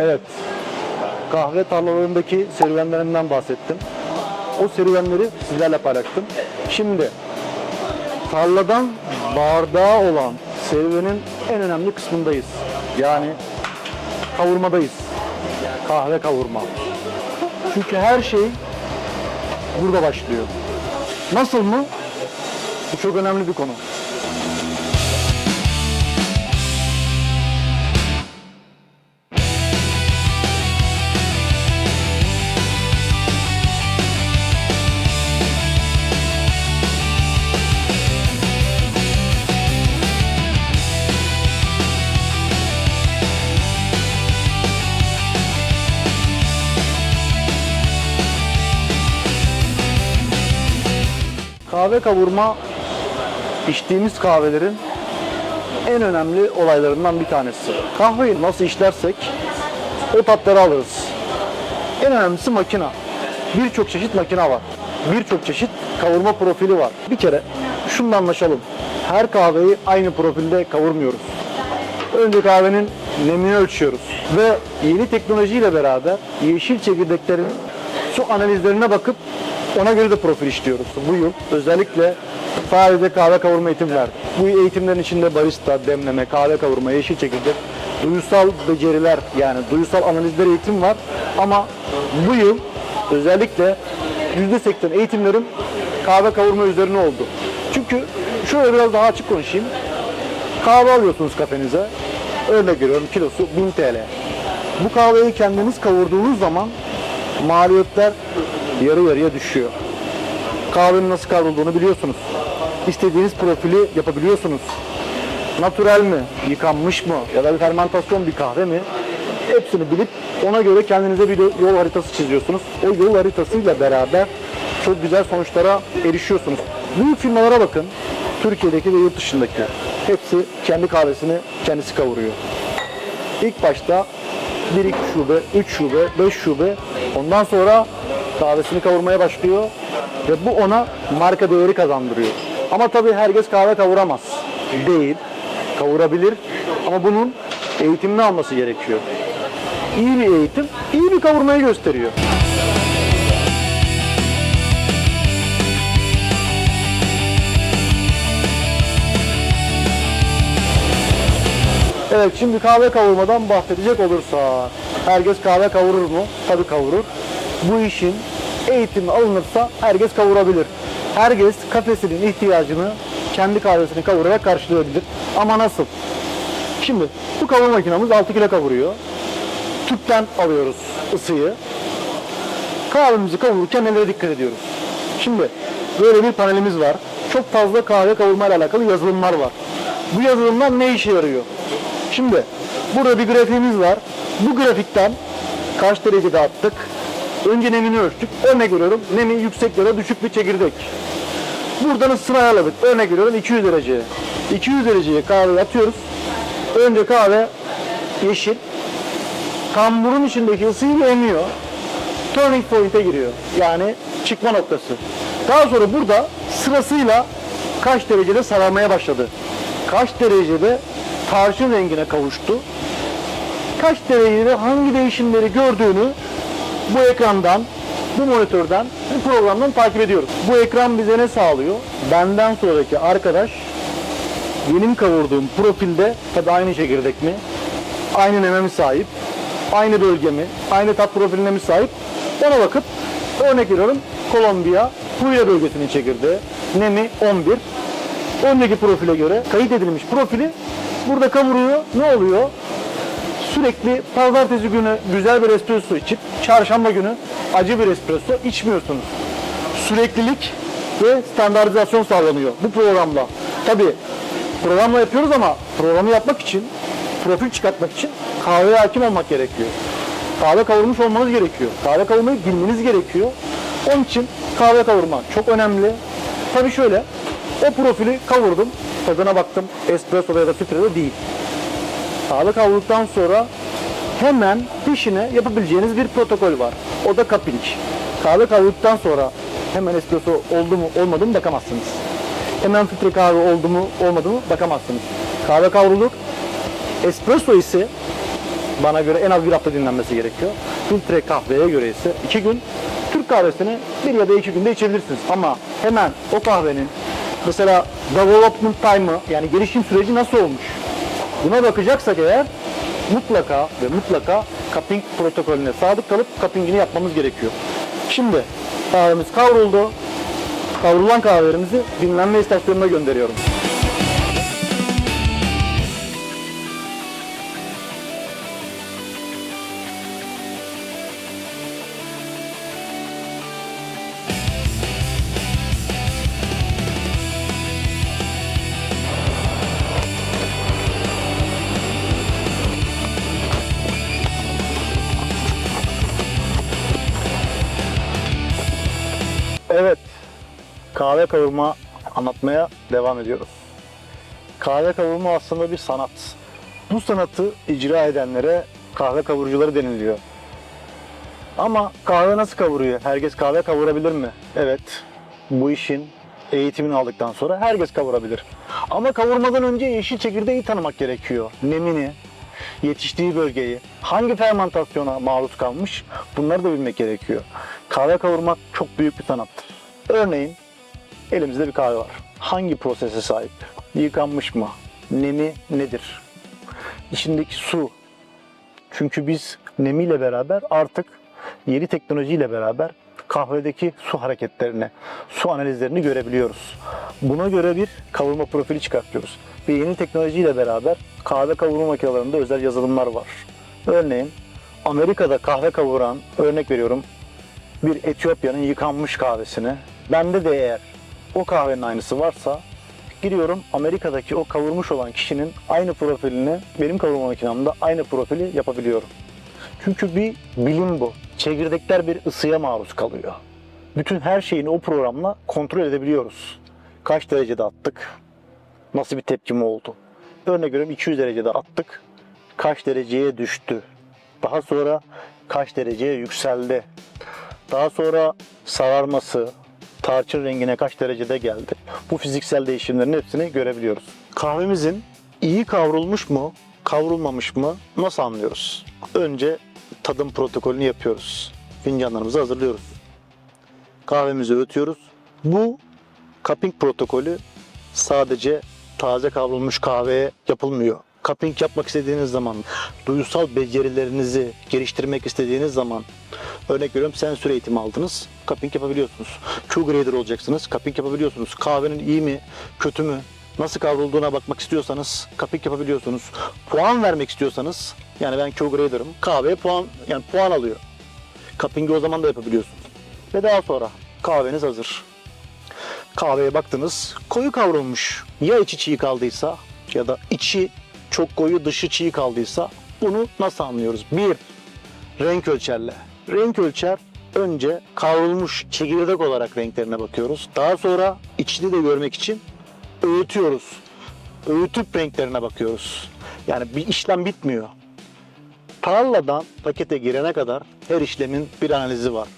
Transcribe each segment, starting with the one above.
Evet. Kahve tarlalarındaki serüvenlerimden bahsettim. O serüvenleri sizlerle paylaştım. Şimdi tarladan bardağa olan serüvenin en önemli kısmındayız. Yani kavurmadayız. Kahve kavurma. Çünkü her şey burada başlıyor. Nasıl mı? Bu çok önemli bir konu. Kahve kavurma içtiğimiz kahvelerin en önemli olaylarından bir tanesi. Kahveyi nasıl işlersek o tatları alırız. En önemlisi makina. Birçok çeşit makina var. Birçok çeşit kavurma profili var. Bir kere şundan anlaşalım. Her kahveyi aynı profilde kavurmuyoruz. Önce kahvenin nemini ölçüyoruz. Ve yeni teknolojiyle beraber yeşil çekirdeklerin su analizlerine bakıp ona göre de profil işliyoruz. Bu yıl özellikle Fahri'de kahve kavurma eğitim verdik. Bu eğitimlerin içinde barista, demleme, kahve kavurma, yeşil çekirdek, duyusal beceriler yani duyusal analizler eğitim var. Ama bu yıl özellikle %80 eğitimlerim kahve kavurma üzerine oldu. Çünkü şöyle biraz daha açık konuşayım. Kahve alıyorsunuz kafenize. Örnek veriyorum kilosu 1000 TL. Bu kahveyi kendiniz kavurduğunuz zaman maliyetler yarı yarıya düşüyor. Kahvenin nasıl kavrulduğunu biliyorsunuz. İstediğiniz profili yapabiliyorsunuz. Natürel mi, yıkanmış mı ya da bir fermentasyon bir kahve mi? Hepsini bilip ona göre kendinize bir yol haritası çiziyorsunuz. O yol haritasıyla beraber çok güzel sonuçlara erişiyorsunuz. Büyük firmalara bakın. Türkiye'deki ve yurt dışındaki. Hepsi kendi kahvesini kendisi kavuruyor. İlk başta 1 2 şube, 3 şube, 5 şube ondan sonra kahvesini kavurmaya başlıyor ve bu ona marka değeri kazandırıyor. Ama tabii herkes kahve kavuramaz. Değil. Kavurabilir ama bunun eğitimini alması gerekiyor. İyi bir eğitim, iyi bir kavurmayı gösteriyor. Evet şimdi kahve kavurmadan bahsedecek olursa herkes kahve kavurur mu? Tabii kavurur. Bu işin eğitimi alınırsa herkes kavurabilir. Herkes kafesinin ihtiyacını kendi kahvesini kavurarak karşılayabilir. Ama nasıl? Şimdi bu kavurma makinamız 6 kilo kavuruyor. Tüpten alıyoruz ısıyı. Kahvemizi kavururken nelere dikkat ediyoruz? Şimdi böyle bir panelimiz var. Çok fazla kahve kavurma ile alakalı yazılımlar var. Bu yazılımlar ne işe yarıyor? Şimdi burada bir grafiğimiz var. Bu grafikten kaç derecede attık? Önce nemini ölçtük. Örnek veriyorum nemi yüksek ya da düşük bir çekirdek. Buradan ısını ayarladık. Örnek veriyorum 200 dereceye. 200 dereceye kahve atıyoruz. Önce kahve yeşil. Kamburun içindeki ısıyı emiyor. Turning point'e giriyor. Yani çıkma noktası. Daha sonra burada sırasıyla kaç derecede sararmaya başladı. Kaç derecede tarçın rengine kavuştu. Kaç derecede hangi değişimleri gördüğünü bu ekrandan, bu monitörden, bu programdan takip ediyoruz. Bu ekran bize ne sağlıyor? Benden sonraki arkadaş benim kavurduğum profilde tabi aynı çekirdek mi? Aynı neme mi sahip? Aynı bölge mi? Aynı tat profiline mi sahip? Ona bakıp örnek veriyorum Kolombiya Huila bölgesinin çekirdeği. Nemi 11. Öndeki profile göre kayıt edilmiş profili burada kavuruyor. Ne oluyor? Sürekli pazartesi günü güzel bir espresso içip çarşamba günü acı bir espresso içmiyorsunuz. Süreklilik ve standartizasyon sağlanıyor bu programla. Tabi programla yapıyoruz ama programı yapmak için, profil çıkartmak için kahveye hakim olmak gerekiyor. Kahve kavurmuş olmanız gerekiyor. Kahve kavurmayı bilmeniz gerekiyor. Onun için kahve kavurma çok önemli. Tabi şöyle, o profili kavurdum, tadına baktım, espresso ya da filtrede değil. Kahve kavurduktan sonra hemen peşine yapabileceğiniz bir protokol var. O da cupping. Kahve kavurduktan sonra hemen espresso oldu mu olmadı mı bakamazsınız. Hemen filtre kahve oldu mu olmadı mı bakamazsınız. Kahve kavrulur. Espresso ise Bana göre en az bir hafta dinlenmesi gerekiyor. Filtre kahveye göre ise iki gün. Türk kahvesini bir ya da iki günde içebilirsiniz. Ama hemen o kahvenin mesela development time'ı yani gelişim süreci nasıl olmuş? Buna bakacaksak eğer mutlaka ve mutlaka cupping protokolüne sadık kalıp cuppingini yapmamız gerekiyor. Şimdi kahvemiz kavruldu. Kavrulan kahvelerimizi dinlenme istasyonuna gönderiyorum. Evet, kahve kavurma anlatmaya devam ediyoruz. Kahve kavurma aslında bir sanat. Bu sanatı icra edenlere kahve kavurucuları deniliyor. Ama kahve nasıl kavuruyor? Herkes kahve kavurabilir mi? Evet, bu işin eğitimini aldıktan sonra herkes kavurabilir. Ama kavurmadan önce yeşil çekirdeği tanımak gerekiyor. Nemini, yetiştiği bölgeyi, hangi fermentasyona maruz kalmış bunları da bilmek gerekiyor. Kahve kavurmak çok büyük bir sanattır. Örneğin elimizde bir kahve var. Hangi prosese sahip? Yıkanmış mı? Nemi nedir? İçindeki su. Çünkü biz nemiyle beraber artık yeni teknolojiyle beraber kahvedeki su hareketlerini, su analizlerini görebiliyoruz. Buna göre bir kavurma profili çıkartıyoruz. Ve yeni teknolojiyle beraber kahve kavurma makinelerinde özel yazılımlar var. Örneğin Amerika'da kahve kavuran, örnek veriyorum, bir Etiyopya'nın yıkanmış kahvesini, bende de eğer o kahvenin aynısı varsa giriyorum Amerika'daki o kavurmuş olan kişinin aynı profilini benim kavurma makinemde aynı profili yapabiliyorum. Çünkü bir bilim bu. Çekirdekler bir ısıya maruz kalıyor. Bütün her şeyini o programla kontrol edebiliyoruz. Kaç derecede attık? Nasıl bir tepkimi oldu? Örnek veriyorum 200 derecede attık. Kaç dereceye düştü? Daha sonra kaç dereceye yükseldi? Daha sonra sararması, tarçın rengine kaç derecede geldi? Bu fiziksel değişimlerin hepsini görebiliyoruz. Kahvemizin iyi kavrulmuş mu, kavrulmamış mı nasıl anlıyoruz? Önce tadım protokolünü yapıyoruz. Fincanlarımızı hazırlıyoruz. Kahvemizi öğütüyoruz. Bu cupping protokolü sadece taze kavrulmuş kahveye yapılmıyor. Cupping yapmak istediğiniz zaman, duyusal becerilerinizi geliştirmek istediğiniz zaman, örnek veriyorum sensör eğitimi aldınız, cupping yapabiliyorsunuz. Q-grader olacaksınız, cupping yapabiliyorsunuz. Kahvenin iyi mi, kötü mü, nasıl kavrulduğuna bakmak istiyorsanız cupping yapabiliyorsunuz. Puan vermek istiyorsanız, yani ben Q-grader'ım, kahveye puan, yani puan alıyor. Cupping'i o zaman da yapabiliyorsunuz. Ve daha sonra kahveniz hazır kahveye baktınız koyu kavrulmuş. Ya içi çiğ kaldıysa ya da içi çok koyu dışı çiğ kaldıysa bunu nasıl anlıyoruz? Bir, renk ölçerle. Renk ölçer önce kavrulmuş çekirdek olarak renklerine bakıyoruz. Daha sonra içini de görmek için öğütüyoruz. Öğütüp renklerine bakıyoruz. Yani bir işlem bitmiyor. Tarladan pakete girene kadar her işlemin bir analizi var.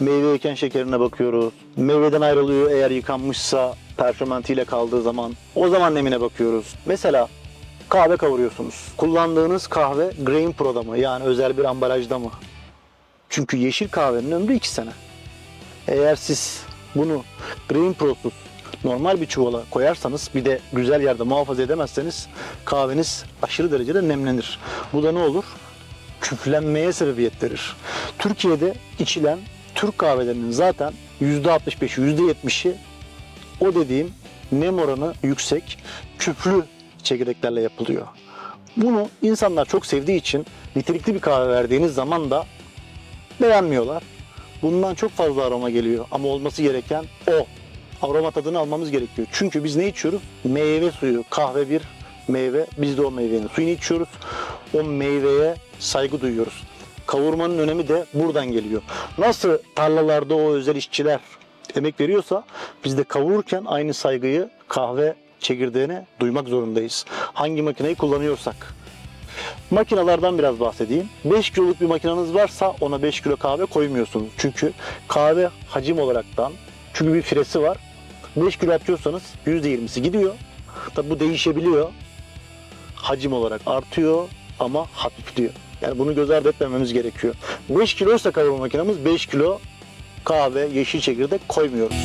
Meyveyken şekerine bakıyoruz. Meyveden ayrılıyor eğer yıkanmışsa performantiyle kaldığı zaman. O zaman nemine bakıyoruz. Mesela kahve kavuruyorsunuz. Kullandığınız kahve Grain Pro'da mı? Yani özel bir ambalajda mı? Çünkü yeşil kahvenin ömrü 2 sene. Eğer siz bunu Grain Pro'suz normal bir çuvala koyarsanız bir de güzel yerde muhafaza edemezseniz kahveniz aşırı derecede nemlenir. Bu da ne olur? küflenmeye sebebiyet verir. Türkiye'de içilen Türk kahvelerinin zaten %65'i, %70'i o dediğim nem oranı yüksek, küflü çekirdeklerle yapılıyor. Bunu insanlar çok sevdiği için nitelikli bir kahve verdiğiniz zaman da beğenmiyorlar. Bundan çok fazla aroma geliyor ama olması gereken o. Aroma tadını almamız gerekiyor. Çünkü biz ne içiyoruz? Meyve suyu. Kahve bir meyve. Biz de o meyvenin suyunu içiyoruz. O meyveye saygı duyuyoruz. Kavurmanın önemi de buradan geliyor. Nasıl tarlalarda o özel işçiler emek veriyorsa biz de kavururken aynı saygıyı kahve çekirdeğine duymak zorundayız. Hangi makineyi kullanıyorsak. Makinalardan biraz bahsedeyim. 5 kiloluk bir makineniz varsa ona 5 kilo kahve koymuyorsunuz. Çünkü kahve hacim olaraktan çünkü bir firesi var. 5 kilo atıyorsanız %20'si gidiyor. Tabi bu değişebiliyor. Hacim olarak artıyor, ama hafif diyor. Yani bunu göz ardı etmememiz gerekiyor. 5 kiloysa kavurma makinemiz 5 kilo kahve, yeşil çekirdek koymuyoruz.